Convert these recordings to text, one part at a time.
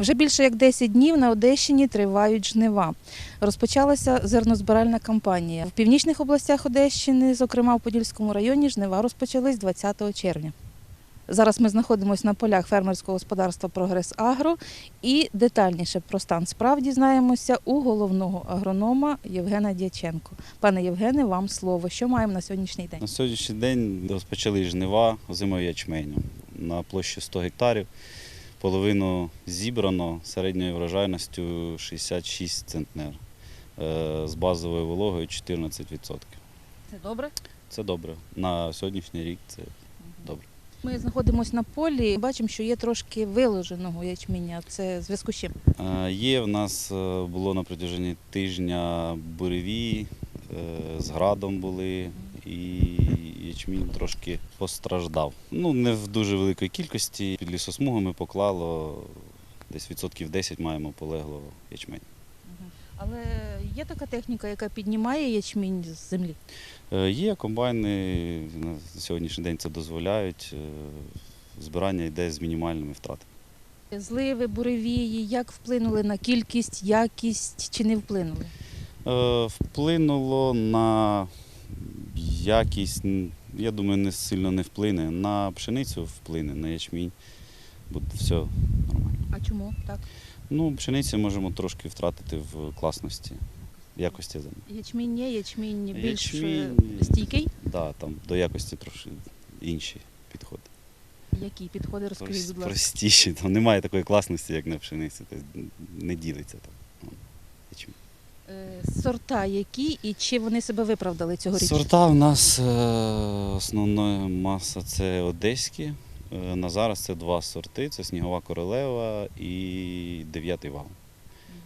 Вже більше як 10 днів на Одещині тривають жнива. Розпочалася зернозбиральна кампанія. В північних областях Одещини, зокрема в Подільському районі, жнива розпочались 20 червня. Зараз ми знаходимося на полях фермерського господарства Прогрес Агро і детальніше про стан справ дізнаємося у головного агронома Євгена Дяченко. Пане Євгене, вам слово. Що маємо на сьогоднішній день? На сьогоднішній день розпочали жнива озимої ячменю на площі 100 гектарів. Половину зібрано середньою врожайністю 66 центнер е, з базовою вологою 14%. Це добре. Це добре. На сьогоднішній рік це добре. Ми знаходимося на полі. Бачимо, що є трошки виложеного ячменя. Це зв'язку з чим? Є в нас е, було на протяженні тижня буреві, е, з градом були, і ячмінь трошки постраждав. Ну, не в дуже великій кількості. Під лісосмугами поклало десь відсотків 10 маємо полегло ячмень. Але є така техніка, яка піднімає ячмінь з землі. Е, Є комбайни, на сьогоднішній день це дозволяють. е, Збирання йде з мінімальними втратами. Зливи, буревії, як вплинули на кількість, якість чи не вплинули? Е, Вплинуло на якість, я думаю, не сильно не вплине. На пшеницю вплине, на ячмінь. Буде все нормально. А чому так? Ну, пшеницю можемо трошки втратити в класності, в якості землі. Ячмінь є, ячмінь більш Ячмінь- стійкий. Да, там до якості трошки інші підходи. Які підходи розкажіть, будь ласка. Простіші. Там немає такої класності, як на пшениці. Тобто не ділиться там. ячмінь. Е, Сорта які і чи вони себе виправдали цьогоріч? Сорта в нас е, основна маса це одеські. Е, На зараз це два сорти: це снігова королева і дев'ятий вал.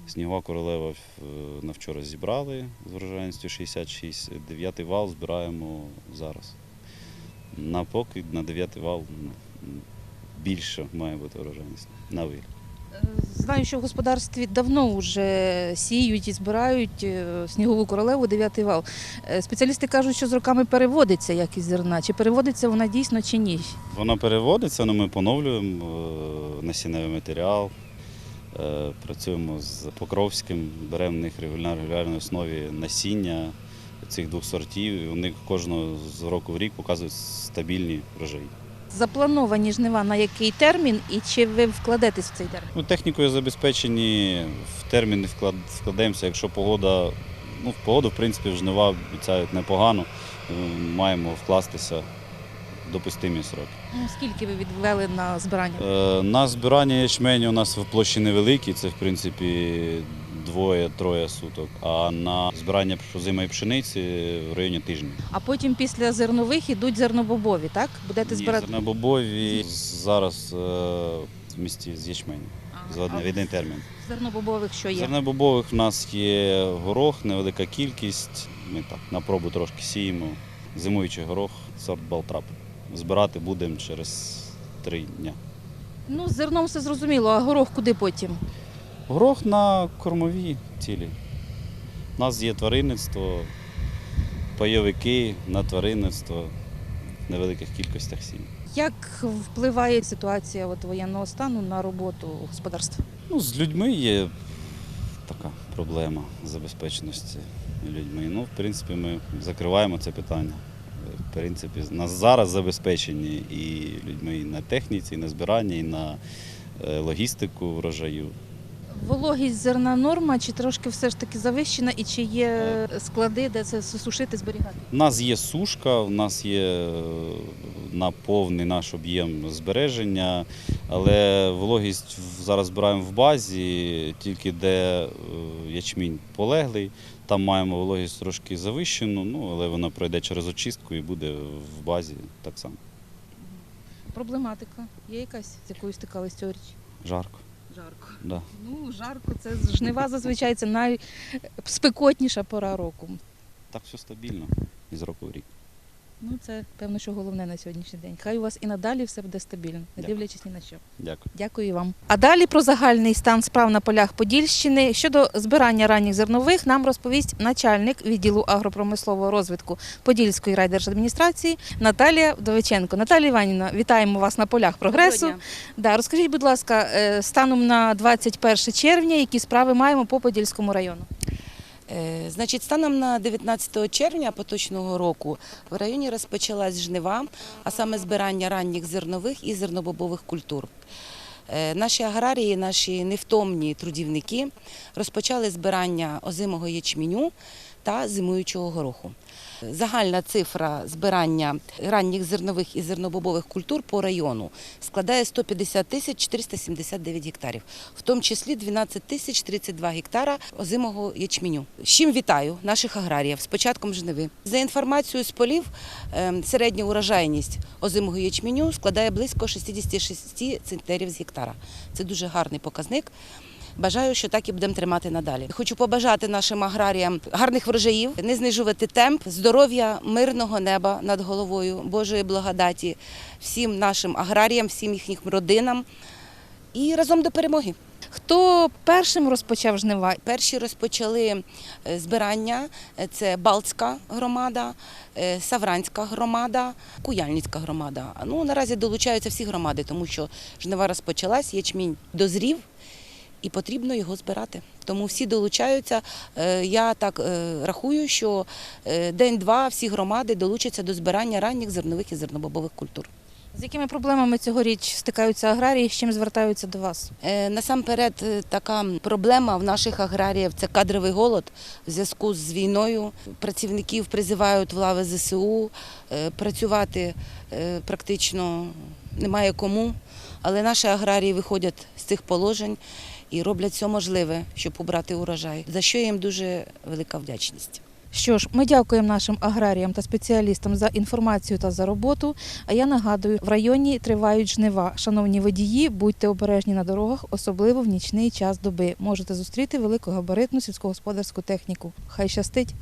Снігова королева е, на вчора зібрали з врожайністю 66, дев'ятий вал збираємо зараз. На поки на дев'ятий вал більше має бути врожайність на вигляд. Знаю, що в господарстві давно вже сіють і збирають е, снігову королеву, дев'ятий вал. Е, Спеціалісти кажуть, що з роками переводиться якість зерна. Чи переводиться вона дійсно чи ні? Вона переводиться, але ми поновлюємо е, насінневий матеріал, працюємо з Покровським, беремо в них регулярно- основі насіння цих двох сортів. І вони кожного з року в рік показують стабільні врожаї. Заплановані жнива на який термін і чи ви вкладетесь в цей термін? Ну, технікою забезпечені в терміни вклад, вкладаємося, якщо погода, ну, в погоду, в принципі, в жнива обіцяють непогано, е, маємо вкластися допустимі сроки. Ну, скільки ви відвели на збирання? Е, На збирання ячменю у нас в площі невеликі, це в принципі двоє-троє суток. А на збирання озимої пшениці в районі тижня. А потім після зернових ідуть зернобобові, так? Будете збирати? На бобові зараз е, в місті з ячменю за один термін. зернобобових що є? Зернобобових в нас є горох, невелика кількість. Ми так на пробу трошки сіємо. Зимуючий горох, сорт Балтрап. Збирати будемо через три дні. Ну, з зерном все зрозуміло, а горох куди потім? Горох на кормові цілі. У нас є тваринництво, пайовики на тваринництво в невеликих кількостях сім'ї. Як впливає ситуація от, воєнного стану на роботу господарства? Ну, з людьми є така проблема забезпеченості людьми. Ну, в принципі, ми закриваємо це питання. В принципі, нас зараз забезпечені і людьми і на техніці, і на збиранні, і на е, логістику врожаю. Вологість зерна норма, чи трошки все ж таки завищена, і чи є склади, де це сушити, зберігати? У нас є сушка, у нас є е, на повний наш об'єм збереження, але вологість зараз збираємо в базі, тільки де е, ячмінь полеглий. Там маємо вологість трошки завищену, ну, але вона пройде через очистку і буде в базі так само. Проблематика. Є якась, з якою стикались цьогоріч? Жарко. Жарко. Да. Ну, жарко, це жнива зазвичай це найспекотніша пора року. Так все стабільно із року в рік. Ну це певно, що головне на сьогоднішній день. Хай у вас і надалі все буде стабільно, не Дякую. дивлячись ні на що. Дякую. Дякую вам. А далі про загальний стан справ на полях Подільщини щодо збирання ранніх зернових нам розповість начальник відділу агропромислового розвитку Подільської райдержадміністрації Наталія Вдовиченко. Наталія Іванівна, вітаємо вас на полях прогресу. Да, розкажіть, будь ласка, е, станом на 21 червня, які справи маємо по Подільському району? Е, Значить, станом на 19 червня поточного року в районі розпочалась жнива, а саме збирання ранніх зернових і зернобобових культур. Е, Наші аграрії, наші невтомні трудівники розпочали збирання озимого ячменю та зимуючого гороху. Загальна цифра збирання ранніх зернових і зернобобових культур по району складає 150 тисяч 479 гектарів, в тому числі 12 тисяч 32 гектара озимого ячменю. З вітаю наших аграріїв з початком жниви. За інформацією з полів, ем, середня урожайність озимого ячменю складає близько 66 центнерів з гектара. Це дуже гарний показник. Бажаю, що так і будемо тримати надалі. Хочу побажати нашим аграріям гарних врожаїв, не знижувати темп, здоров'я, мирного неба над головою, Божої благодаті всім нашим аграріям, всім їхнім родинам і разом до перемоги. Хто першим розпочав жнива? Перші розпочали е, збирання. Це Балтська громада, е, Савранська громада, Куяльницька громада. Ну наразі долучаються всі громади, тому що жнива розпочалась, ячмінь дозрів. І потрібно його збирати. Тому всі долучаються. Е, Я так е, рахую, що е, день-два всі громади долучаться до збирання ранніх зернових і зернобобових культур. З якими проблемами цьогоріч стикаються аграрії, з чим звертаються до вас? Насамперед, така проблема в наших аграріїв це кадровий голод в зв'язку з війною. Працівників призивають в лави ЗСУ, працювати практично немає кому. Але наші аграрії виходять з цих положень і роблять все можливе, щоб убрати урожай, за що їм дуже велика вдячність. Що ж, ми дякуємо нашим аграріям та спеціалістам за інформацію та за роботу. А я нагадую, в районі тривають жнива. Шановні водії, будьте обережні на дорогах, особливо в нічний час доби. Можете зустріти великогабаритну сільськогосподарську техніку. Хай щастить!